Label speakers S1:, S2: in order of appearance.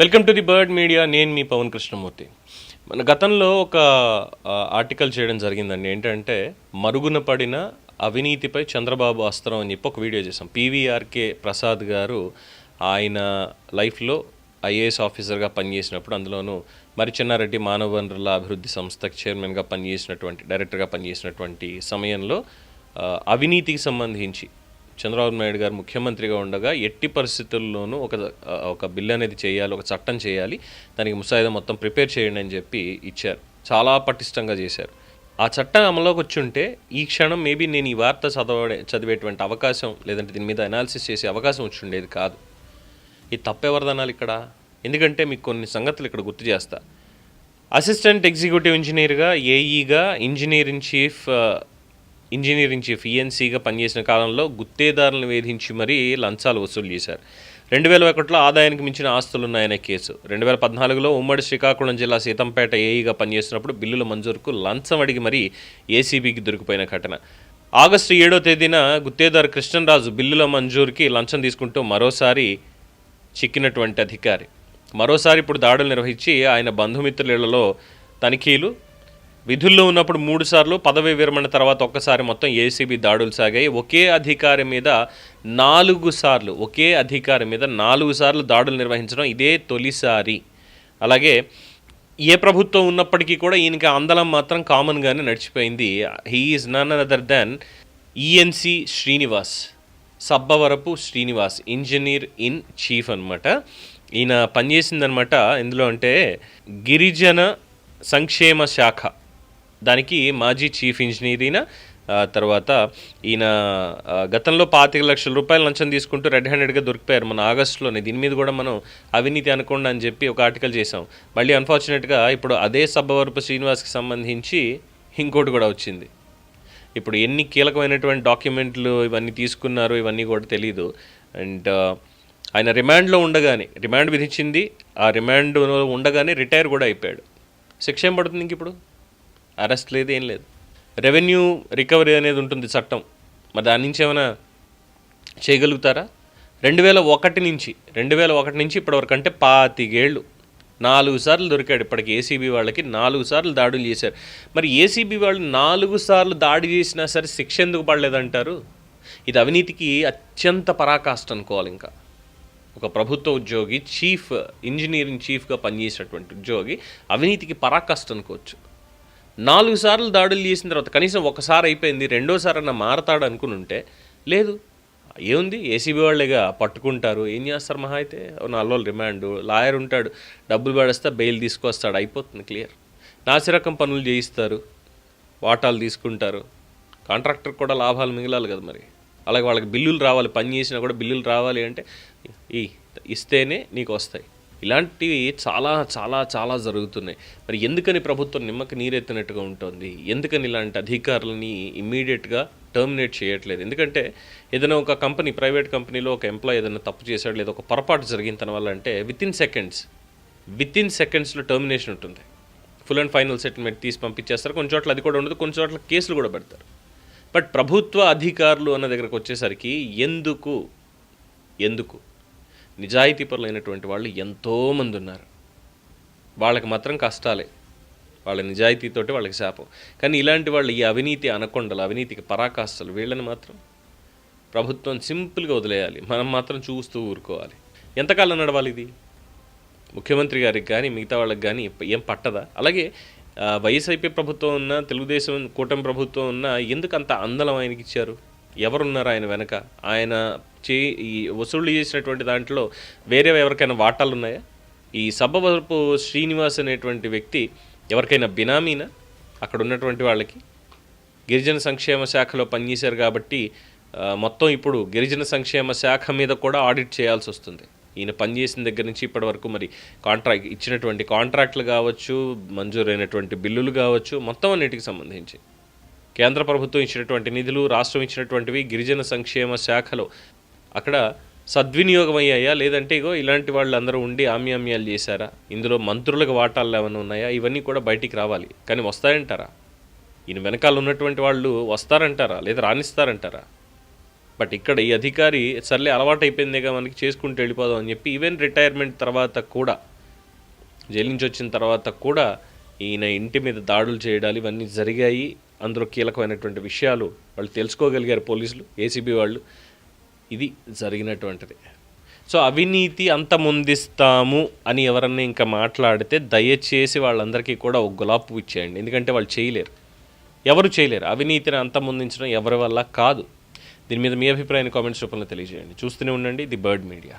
S1: Welcome to the bird media. నేను మీ పవన్ కృష్ణమూర్తి. మన గతంలో ఒక ఆర్టికల్ చేయడం జరిగిందండి. ఏంటంటే మరుగున పడిన అవినీతిపై చంద్రబాబు అస్త్రం అని చెప్పి ఒక వీడియో చేసాం పీవీఆర్కే ప్రసాద్ గారు ఆయన లైఫ్లో ఐఏఎస్ ఆఫీసర్గా పనిచేసినప్పుడు అందులోనూ మరి చెన్నారెడ్డి మానవ వనరుల అభివృద్ధి సంస్థకు చైర్మన్గా పనిచేసినటువంటి డైరెక్టర్గా పనిచేసినటువంటి సమయంలో అవినీతికి సంబంధించి చంద్రబాబు నాయుడు గారు ముఖ్యమంత్రిగా ఉండగా ఎట్టి పరిస్థితుల్లోనూ ఒక ఒక బిల్ అనేది చేయాలి ఒక చట్టం చేయాలి దానికి ముసాయిదా మొత్తం ప్రిపేర్ చేయండి అని చెప్పి ఇచ్చారు. చాలా పటిష్టంగా చేశారు. ఆ చట్టం అమలులోకి వచ్చి ఉంటే ఈ క్షణం మేబీ నేను ఈ వార్త చదవడే చదివేటువంటి అవకాశం లేదంటే దీని మీద అనాలిసిస్ చేసే అవకాశం వచ్చి ఉండేది కాదు. ఈ తప్పెవరిదనాలి ఇక్కడ? ఎందుకంటే మీకు కొన్ని సంగతులు ఇక్కడ గుర్తు చేస్తా. అసిస్టెంట్ ఎగ్జిక్యూటివ్ ఇంజనీర్గా ఏఈగా ఇంజనీరింగ్ చీఫ్ ఇంజనీరింగ్ చీఫ్ ఈఎన్సీగా పనిచేసిన కాలంలో గుత్తేదారులను వేధించి మరీ లంచాలు వసూలు చేశారు. రెండు వేల ఒకటిలో ఆదాయానికి మించిన ఆస్తులున్నాయనే కేసు. రెండు వేల పద్నాలుగులో ఉమ్మడి శ్రీకాకుళం జిల్లా సీతంపేట ఏఈగా పనిచేసినప్పుడు బిల్లుల మంజూరుకు లంచం అడిగి మరీ ఏసీబీకి దొరికిపోయిన ఘటన. ఆగస్టు ఏడో తేదీన గుత్తేదారు కృష్ణరాజు బిల్లుల మంజూరుకి లంచం తీసుకుంటూ మరోసారి చిక్కినటువంటి అధికారి. మరోసారి ఇప్పుడు దాడులు నిర్వహించి ఆయన బంధుమిత్రులలో తనిఖీలు విధుల్లో ఉన్నప్పుడు మూడు సార్లు పదవి విరమణ తర్వాత ఒక్కసారి మొత్తం ఏసీబీ దాడులు సాగాయి. ఒకే అధికారి మీద నాలుగు సార్లు ఒకే అధికారి మీద నాలుగు సార్లు దాడులు నిర్వహించడం ఇదే తొలిసారి. అలాగే ఏ ప్రభుత్వం ఉన్నప్పటికీ కూడా ఈయనకి అందలం మాత్రం కామన్గానే నడిచిపోయింది. He is none other than ENC Srinivas Sabbavarapu Srinivas engineer in chief అన్నమాట. ఈయన పనిచేసిందనమాట ఇందులో అంటే గిరిజన సంక్షేమ శాఖ. దానికి మాజీ చీఫ్ ఇంజనీర్ ఈయన తర్వాత ఈయన గతంలో పాతిక లక్షల రూపాయలు లంచం తీసుకుంటూ రెడ్ హ్యాండెడ్గా దొరికిపోయారు. మన ఆగస్టులోనే దీని మీద కూడా మనం అవినీతి అనుకోండి అని చెప్పి ఒక ఆర్టికల్ చేసాం మళ్ళీ అన్ఫార్చునేట్గా ఇప్పుడు అదే సబ్బవరపు శ్రీనివాస్కి సంబంధించి ఇంకోటి కూడా వచ్చింది. ఇప్పుడు ఎన్ని కీలకమైనటువంటి డాక్యుమెంట్లు ఇవన్నీ తీసుకున్నారు ఇవన్నీ కూడా తెలియదు అండ్ ఆయన రిమాండ్లో ఉండగానే రిమాండ్ విధించింది. ఆ రిమాండ్లో ఉండగానే రిటైర్ కూడా అయిపోయాడు. శిక్ష ఏం పడుతుంది ఇంక ఇప్పుడు? అరెస్ట్ లేదు ఏం లేదు. రెవెన్యూ రికవరీ అనేది ఉంటుంది చట్టం. మరి దాని నుంచి ఏమైనా చేయగలుగుతారా? రెండు వేల ఒకటి నుంచి రెండు వేల ఒకటి నుంచి ఇప్పటివరకు అంటే పాతికేళ్ళు. నాలుగు సార్లు దొరికాడు ఇప్పటికి ఏసీబీ వాళ్ళకి నాలుగు సార్లు దాడులు చేశారు. మరి ఏసీబీ వాళ్ళు నాలుగు సార్లు దాడి చేసినా సరే శిక్ష ఎందుకు పడలేదంటారు? ఇది అవినీతికి అత్యంత పరాకాష్ట అనుకోవాలి ఇంకా. ఒక ప్రభుత్వ ఉద్యోగి చీఫ్ ఇంజనీరింగ్ చీఫ్గా పనిచేసినటువంటి ఉద్యోగి అవినీతికి పరాకాష్ట అనుకోవచ్చు. నాలుగు సార్లు దాడులు చేసిన తర్వాత కనీసం ఒకసారి అయిపోయింది రెండోసారి అన్న మారతాడు అనుకుని ఉంటే లేదు ఏముంది ఏసీబీ వాళ్ళేగా పట్టుకుంటారు ఏం చేస్తారు మహా అయితే? నాలుగు రోజులు రిమాండ్ లాయర్ ఉంటాడు డబ్బులు పడేస్తే బెయిల్ తీసుకొస్తాడు అయిపోతుంది క్లియర్. నాసిరకం పనులు చేయిస్తారు వాటాలు తీసుకుంటారు కాంట్రాక్టర్ కూడా లాభాలు మిగలాలి కదా మరి. అలాగే వాళ్ళకి బిల్లులు రావాలి పని చేసినా కూడా బిల్లులు రావాలి అంటే ఈ ఇస్తేనే నీకు వస్తాయి. ఇలాంటివి చాలా చాలా చాలా జరుగుతున్నాయి. మరి ఎందుకని ప్రభుత్వం నిమ్మకి నీరెత్తినట్టుగా ఉంటుంది? ఎందుకని ఇలాంటి అధికారులని ఇమ్మీడియట్గా టర్మినేట్ చేయట్లేదు? ఎందుకంటే ఏదైనా ఒక కంపెనీ ప్రైవేట్ కంపెనీలో ఒక ఎంప్లాయ్ ఏదైనా తప్పు చేశాడు లేదా ఒక పొరపాటు జరిగిన తన వల్ల అంటే within seconds within సెకండ్స్లో టర్మినేషన్ ఉంటుంది. ఫుల్ అండ్ ఫైనల్ సెటిల్మెంట్ తీసి పంపించేస్తారు. కొన్ని చోట్ల అది కూడా ఉండదు కొన్ని చోట్ల కేసులు కూడా పెడతారు. బట్ ప్రభుత్వ అధికారులు అన్న దగ్గరకు వచ్చేసరికి ఎందుకు? ఎందుకు? నిజాయితీపరులైనటువంటి వాళ్ళు ఎంతోమంది ఉన్నారు వాళ్ళకి మాత్రం కష్టాలే. వాళ్ళ నిజాయితీతోటి వాళ్ళకి శాపం. కానీ ఇలాంటి వాళ్ళు ఈ అవినీతి అనకొండలు అవినీతికి పరాకాష్టలు వీళ్ళని మాత్రం ప్రభుత్వం సింపుల్గా వదిలేయాలి. మనం మాత్రం చూస్తూ ఊరుకోవాలి. ఎంతకాలం నడవాలి ఇది? ముఖ్యమంత్రి గారికి కానీ మిగతా వాళ్ళకి కానీ ఏం పట్టదా? అలాగే వైఎస్ఐపీ ప్రభుత్వం ఉన్న తెలుగుదేశం కూటమి ప్రభుత్వం ఉన్న ఎందుకు అంత అందలం ఆయనకి ఇచ్చారు? ఎవరున్నారు ఆయన వెనక? ఆయన చే ఈ వసూళ్ళు చేసినటువంటి దాంట్లో వేరే ఎవరికైనా వాటాలు ఉన్నాయా? ఈ సబ్బవరపు శ్రీనివాస్ అనేటువంటి వ్యక్తి ఎవరికైనా బినామీనా? అక్కడ ఉన్నటువంటి వాళ్ళకి? గిరిజన సంక్షేమ శాఖలో పనిచేశారు కాబట్టి మొత్తం ఇప్పుడు గిరిజన సంక్షేమ శాఖ మీద కూడా ఆడిట్ చేయాల్సి వస్తుంది. ఈయన పనిచేసిన దగ్గర నుంచి ఇప్పటి వరకు మరి కాంట్రాక్ట్ ఇచ్చినటువంటి కాంట్రాక్ట్లు కావచ్చు మంజూరైనటువంటి బిల్లులు కావచ్చు మొత్తం అన్నిటికి సంబంధించి. కేంద్ర ప్రభుత్వం ఇచ్చినటువంటి నిధులు రాష్ట్రం ఇచ్చినటువంటివి గిరిజన సంక్షేమ శాఖలో అక్కడ సద్వినియోగం అయ్యాయా లేదంటే ఇగో ఇలాంటి వాళ్ళు అందరూ ఉండి ఆమ్యామ్యాలు చేశారా? ఇందులో మంత్రులకు వాటాలు ఏమైనా ఉన్నాయా? ఇవన్నీ కూడా బయటికి రావాలి. కానీ వస్తాయంటారా? ఈయన వెనకాల ఉన్నటువంటి వాళ్ళు వస్తారంటారా? లేదా రాణిస్తారంటారా? బట్ ఇక్కడ ఈ అధికారి సర్లే అలవాటు మనకి చేసుకుంటూ వెళ్ళిపోదాం అని చెప్పి ఈవెన్ రిటైర్మెంట్ తర్వాత కూడా జైలు నుంచి వచ్చిన తర్వాత కూడా ఈయన ఇంటి మీద దాడులు చేయడాలు ఇవన్నీ జరిగాయి. అందులో కీలకమైనటువంటి విషయాలు వాళ్ళు తెలుసుకోగలిగారు పోలీసులు ఏసీబీ వాళ్ళు. ఇది జరిగినటువంటిది. సో అవినీతి అంత ముందిస్తాము అని ఎవరన్నా ఇంకా మాట్లాడితే దయచేసి వాళ్ళందరికీ కూడా ఒక గులాబ్ ఇచ్చేయండి. ఎందుకంటే వాళ్ళు చేయలేరు. ఎవరు చేయలేరు. అవినీతిని అంతమొందించడం ఎవరి వల్ల కాదు. దీని మీద మీ అభిప్రాయాన్ని కామెంట్స్ రూపంలో తెలియజేయండి. చూస్తూనే ఉండండి ది బర్డ్ మీడియా.